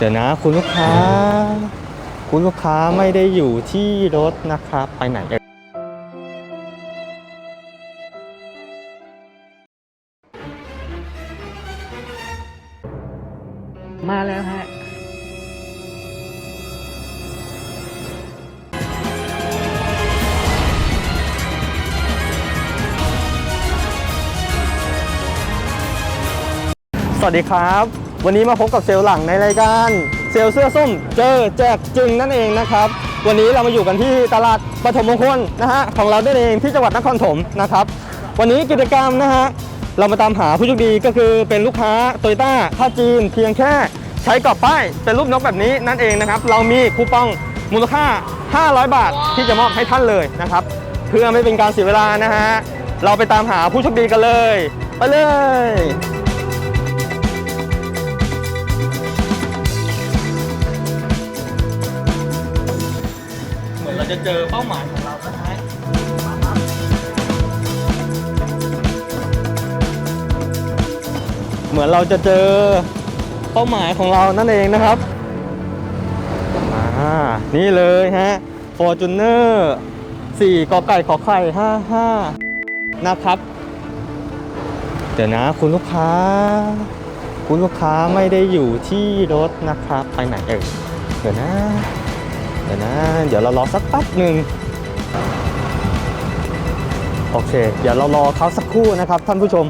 เดี๋ยวนะคุณลูกค้า คุณลูกค้าไม่ได้อยู่ที่รถนะครับ ไปไหนเอ่ยมาแล้วฮะสวัสดีครับ วันนี้มาพบกับเซลล์หลังในรายการเซลล์เสื้อส้มเจอแจกจริงนั่นเองนะครับ วันนี้เรามาอยู่กันที่ตลาดปฐมมงคลนะฮะของเราได้เองที่จังหวัดนครปฐมนะครับ วันนี้กิจกรรมนะฮะเรามาตามหาผู้โชคดีก็คือเป็นลูกค้าโตโยต้าท่าจีน เพียงแค่ใช้กรอบป้ายเป็นรูปนกแบบนี้นั่นเองนะครับ เรามีคูปองมูลค่า 500 บาทที่จะมอบให้ท่านเลยนะครับ เพื่อไม่เป็นการเสียเวลานะฮะเราไปตามหาผู้โชคดีกันเลย ไปเลย จะเจอเป้าหมายของเราแล้วนะฮะเหมือนเราจะเจอเป้าหมายของเรานั่นเองนะครับอ่านี่เลยฮะ Fortuner 4กอไก่ขอไข่55 นะครับ เดี๋ยวนะคุณลูกค้า คุณลูกค้าไม่ได้อยู่ที่รถนะครับ ไปไหนเอ่ยเดี๋ยวนะ ดี๋ยวนะ เดี๋ยวเรารอสักแป๊บหนึ่งโอเค เดี๋ยวเรารอเขาสักครู่นะครับท่านผู้ชม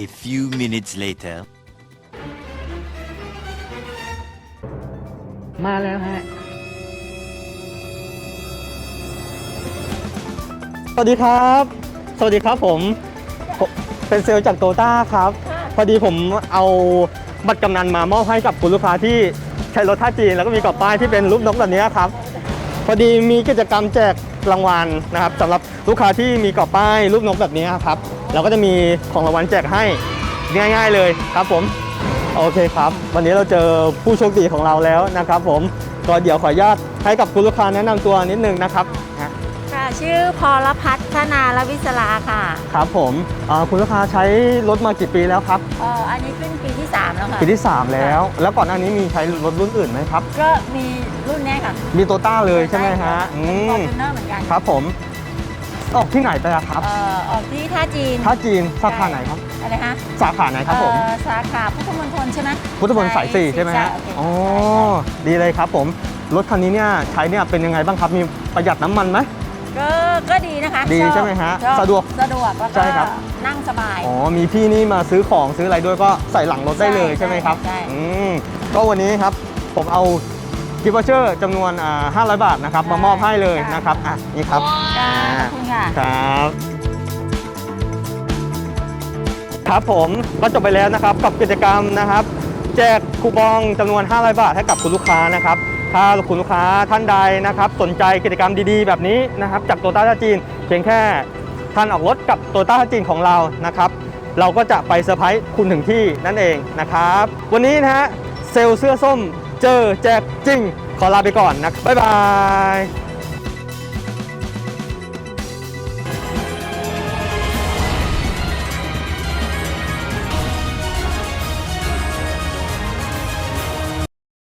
A few minutes later. มาแล้วฮะ สวัสดีครับ สวัสดีครับผมผมเป็นเซลล์จากโตต้าครับ พอดีผมเอา บัตรกำนันมามอบให้กับคุณลูกค้าที่ใช้รถท่าจีน แล้วก็มีกรอบป้ายที่เป็นรูปนกแบบนี้ครับ พอดีมีกิจกรรมแจกรางวัลนะครับสำหรับลูกค้าที่มีกรอบป้ายรูปนกแบบนี้ครับเราก็จะมีของรางวัลแจกให้ง่าย ๆเลยครับผมโอเคครับ วันนี้เราเจอผู้โชคดีของเราแล้วนะครับ ผมก็เดี๋ยวขออนุญาตให้กับคุณลูกค้าแนะนำตัวนิดนึงนะครับ ชื่อพรพัฒนาลวิศราค่ะครับผมอ่าคุณลูกค้าใช้รถมากี่ปีแล้วครับเอ่ออันนี้ขึ้นปีที่ 3 แล้วค่ะ ปีที่ 3 แล้ว แล้วก่อนหน้านี้มีใช้รถรุ่นอื่นไหมครับ ก็มีรุ่นเนี้ยค่ะมีโตต้าเลยใช่ไหมฮะอืฟอมร์จูเนอร์เหมือนกันครับผมออกที่ไหนไปอะครับ เอ่อออกที่ท่าจีนท่าจีนสาขาไหนครับ อะไรคะสาขาไหนครับผม เอ่อสาขาพุทธมณฑลใช่ไหมพุทธมณฑลสายสี่ใช่ไหมฮะโอเคอ๋อ ดีเลยครับผม รถคันนี้เนี่ยใช้เนี่ยเป็นยังไงบ้างครับ มีประหยัดน้ำมันไหม ก็ก็ดีนะคะดีชอบใช่ไหมฮะชอบสะดวกสะดวกแล้วใช่ก็ครับ นั่งสบาย อ๋อมีพี่นี่มาซื้อของซื้ออะไรด้วยก็ใส่หลังรถได้เลยใช่ใช่ไหมครับใช่ อืมก็วันนี้ครับผมเอากิฟต์วอเชอร์จำนวนอ่า500 บาทนะครับมามอบให้เลยนะครับอะนี่ครับค่ะขอบคุณค่ะ ครับ ครับผมก็จบไปแล้วนะครับกับกิจกรรมนะครับ แจกคูปองจำนวน 500 บาทให้กับคุณลูกค้านะครับ ถ้าคุณลูกค้าท่านใดนะครับ สนใจกิจกรรมดีๆ แบบนี้นะครับ จากโตต้าจีน เพียงแค่ท่านออกรถกับโตต้าจีนของเรานะครับ เราก็จะไปเซอร์ไพรส์คุณถึงที่นั่นเองนะครับ วันนี้นะฮะเซลเสื้อส้มเจอแจกจริง ขอลาไปก่อนนะบ๊ายบาย